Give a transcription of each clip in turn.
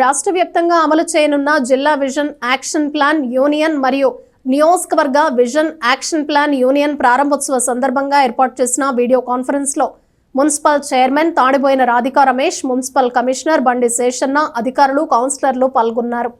రాష్ట్ర వ్యాప్తంగా అమలు చేయనున్న జిల్లా విజన్ యాక్షన్ ప్లాన్ యూనియన్ మరియు నియోజకవర్గ విజన్ యాక్షన్ ప్లాన్ యూనియన్ ప్రారంభోత్సవ సందర్భంగా ఏర్పాటు చేసిన వీడియో కాన్ఫరెన్స్లో మున్సిపల్ చైర్మన్ తాడిపోయిన రాధికా రమేష్ మున్సిపల్ కమిషనర్ బండి శేషన్న అధికారులు కౌన్సిలర్లు పాల్గొన్నారు.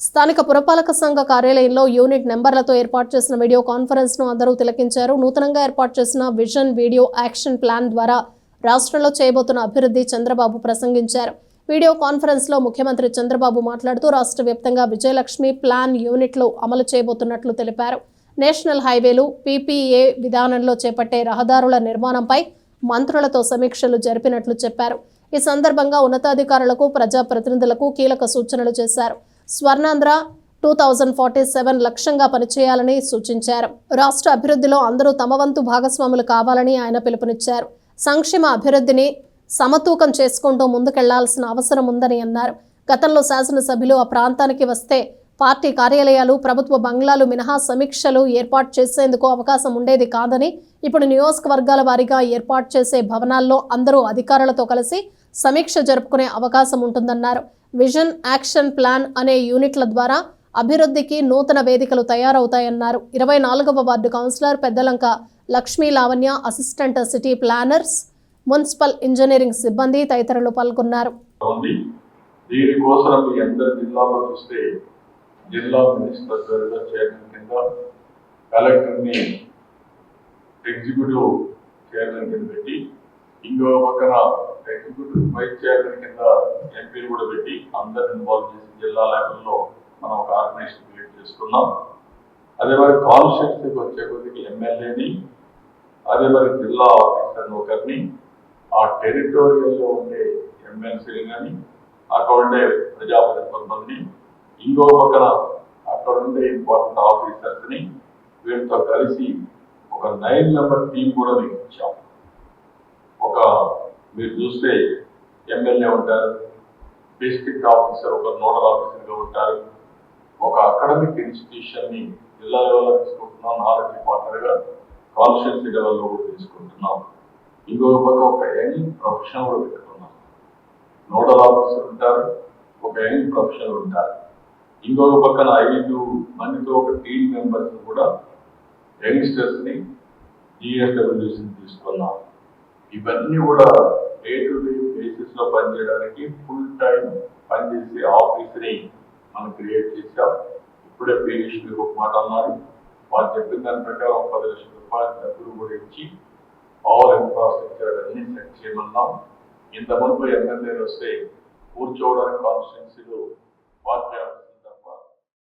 స్థానిక పురపాలక సంఘ కార్యాలయంలో యూనిట్ నెంబర్లతో ఏర్పాటు చేసిన వీడియో కాన్ఫరెన్స్ను అందరూ తిలకించారు. నూతనంగా ఏర్పాటు చేసిన విజన్ వీడియో యాక్షన్ ప్లాన్ ద్వారా రాష్ట్రంలో చేయబోతున్న అభివృద్ధి చంద్రబాబు ప్రసంగించారు. వీడియో కాన్ఫరెన్స్లో ముఖ్యమంత్రి చంద్రబాబు మాట్లాడుతూ రాష్ట్ర వ్యాప్తంగా విజయలక్ష్మి ప్లాన్ యూనిట్లు అమలు చేయబోతున్నట్లు తెలిపారు. నేషనల్ హైవేలు పీపీఏ విధానంలో చేపట్టే రహదారుల నిర్మాణంపై మంత్రులతో సమీక్షలు జరిపినట్లు చెప్పారు. ఈ సందర్భంగా ఉన్నతాధికారులకు ప్రజాప్రతినిధులకు కీలక సూచనలు చేశారు. Swarnandhra two thousand forty seven లక్ష్యంగా పనిచేయాలని సూచించారు. రాష్ట్ర అభివృద్ధిలో అందరూ తమ వంతు భాగస్వాములు కావాలని ఆయన పిలుపునిచ్చారు. సంక్షేమ అభివృద్ధిని సమతూకం చేసుకుంటూ ముందుకెళ్ళాల్సిన అవసరం ఉందని అన్నారు. గతంలో శాసనసభ్యులు ఆ ప్రాంతానికి వస్తే పార్టీ కార్యాలయాలు ప్రభుత్వ బంగ్లాలు మినహా సమీక్షలు ఏర్పాటు చేసేందుకు అవకాశం ఉండేది కాదని ఇప్పుడు నియోజకవర్గాల వారీగా ఏర్పాటు చేసే భవనాల్లో అందరూ అధికారులతో కలిసి సమీక్ష జరుపుకునే అవకాశం ఉంటుందన్నారు. విజన్ యాక్షన్ ప్లాన్ అనే యూనిట్ల ద్వారా అభివృద్ధికి నూతన వేదికలు తయారవుతాయన్నారు. ఇరవై నాలుగవ ward councillor Peddalanka Lakshmi Lavanya assistant city planners municipal engineering సిబ్బంది తదితరులు పాల్గొన్నారు. ఉంది దీనికోసం మీ అందరి జిల్లాలో చూస్తే జిల్లా మినిస్టర్ గారుగా చేయడం కింద కలెక్టర్ని ఎగ్జిక్యూటివ్ చైర్మన్ కింద పెట్టి ఇంకో పక్కన ఎగ్జిక్యూటివ్ వైస్ చైర్మన్ కింద ఎంపీని కూడా పెట్టి అందరిని ఇన్వాల్వ్ చేసి జిల్లా లెవెల్లో మనం ఒక ఆర్గనైజేషన్ క్రియేట్ చేసుకున్నాం. అదే మరి కాన్స్టిట్యూన్సీకి వచ్చే కొద్దికి ఎమ్మెల్యేని అదే మరి జిల్లా ఆఫీసర్ ఒకరిని ఆ టెరిటోరియల్లో ఉండే ఎమ్మెల్సీలు కానీ అక్కడ ఉండే ప్రజాప్రతినిధులని ఇంకో పక్కన అక్కడ ఉండే ఇంపార్టెంట్ ఆఫీసర్స్ని వీరితో కలిసి ఒక నైన్ నెంబర్ టీం కూడా మీకు ఇచ్చాం ఒక మీరు చూస్తే ఎమ్మెల్యే ఉంటారు డిస్ట్రిక్ట్ ఆఫీసర్ ఒక నోడల్ ఆఫీసర్గా ఉంటారు ఒక అకాడమిక్ ఇన్స్టిట్యూషన్ని జిల్లా లెవెల్లో తీసుకుంటున్నాం నాలెడ్జ్ పార్ట్నర్గా కాన్స్టిట్యూన్సీ లెవెల్లో కూడా తీసుకుంటున్నాం. ఇంకో పక్క ఒక యంగ్ ప్రొఫెషనల్ కూడా పెట్టుకున్నాం. నోడల్ ఆఫీసర్ ఉంటారు ఒక యంగ్ ప్రొఫెషనల్ ఉంటారు. ఇంకొక పక్కన ఐదు మందితో ఒక టీం మెంబర్స్ కూడా యంగ్స్టర్స్ని ని తీసుకున్నాం. ఇవన్నీ కూడా డే టు డే బేసిస్లో పనిచేయడానికి ఫుల్ టైం పనిచేసే ఆఫీస్ని మనం క్రియేట్ చేసాం ఇప్పుడే పీయూష్ మీరు ఒక మాట అన్నారు. వాళ్ళు చెప్పిన దాని ప్రకారం పది లక్షల రూపాయల డబ్బులు కూడా ఇచ్చి పవర్ ఇన్ఫ్రాస్ట్రక్చర్ అన్ని చేయమన్నాం. ఇంత ముందు ఎమ్మెల్యేలు వస్తే కూర్చోవడానికి కాన్స్టిట్యున్సీలు వాటి